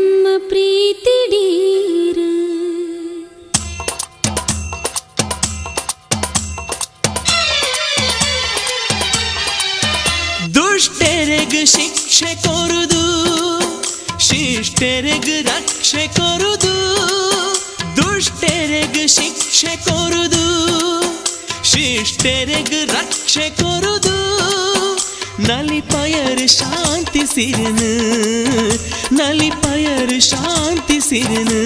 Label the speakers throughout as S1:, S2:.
S1: நம்ம பிரீத்திடீர் ದುಷ್ಟರಿಗೆ ಶಿಕ್ಷೆ ಕೊರುದು ಶಿಷ್ಟರಿಗೆ ರಕ್ಷೆ ಕೊರುದು ದುಷ್ಟರಿಗೆ ಶಿಕ್ಷೆ ಕೊರುದು ರಕ್ಷೆ ಕೊರುದು. ನಲಿಪಯರ್ ಶಾಂತಿ ಸಿರಿನು ನಲಿಪಯರ್ ಶಾಂತಿ ಸಿರಿನು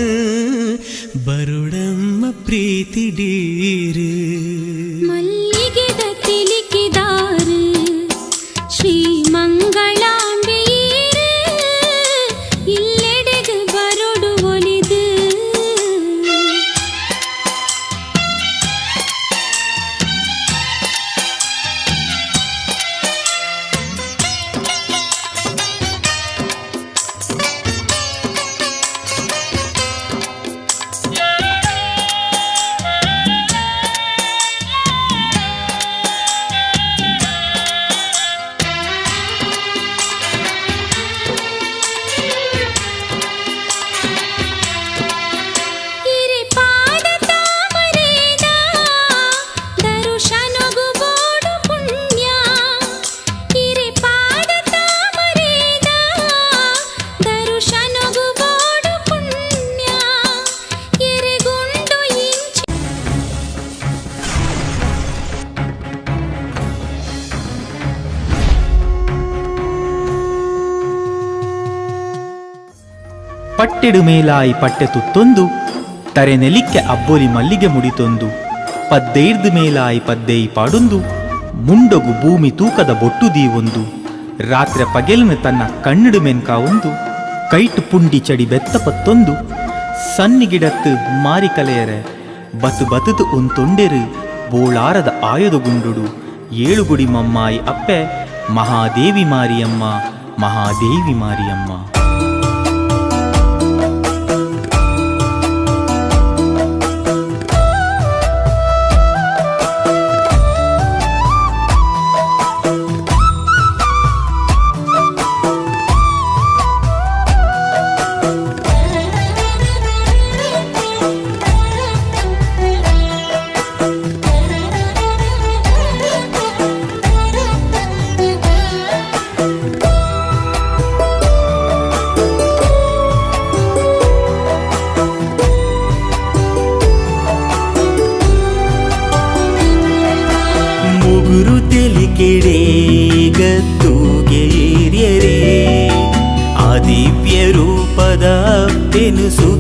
S1: ಬರುಡಮ್ಮ ಪ್ರೀತಿ ಡೀರು
S2: ಪಟ್ಟೆಡು ಮೇಲಾಯಿ ಪಟ್ಟೆ ತುತ್ತೊಂದು, ತರೆ ನೆಲಿಕ್ಕೆ ಅಬ್ಬೊಲಿ ಮಲ್ಲಿಗೆ ಮುಡಿತೊಂದು ಪದ್ದೈರ್ದು ಮೇಲಾಯಿ ಪದ್ದೈ ಪಾಡೊಂದು, ಮುಂಡಗು ಭೂಮಿ ತೂಕದ ಬೊಟ್ಟು ದೀವೊಂದು, ರಾತ್ರಿ ಪಗೆಲಿನ ತನ್ನ ಕಣ್ಣಿಡು ಮೆನ್ಕ ಒಂದು, ಕೈಟು ಪುಂಡಿ ಚಡಿ ಬೆತ್ತ ಪತ್ತೊಂದು ಸನ್ನಿಗಿಡತ್ತು ಮಾರಿ ಕಲೆಯರೆ, ಬತು ಬತುದು ಉಂತೊಂಡೆರು, ಬೋಳಾರದ ಆಯುಧ ಗುಂಡುಡು ಏಳುಗುಡಿ ಮಮ್ಮಾಯಿ ಅಪ್ಪೆ, ಮಹಾದೇವಿ ಮಾರಿಯಮ್ಮ ಮಹಾದೇವಿ ಮಾರಿಯಮ್ಮ.
S1: ತೆಲಿಕೆಡೆ ಗತ್ತುಗೆ ಏರ್ಯರೆ ಆ ದಿವ್ಯ ರೂಪದ ಪೆನು ಸುಗಿತು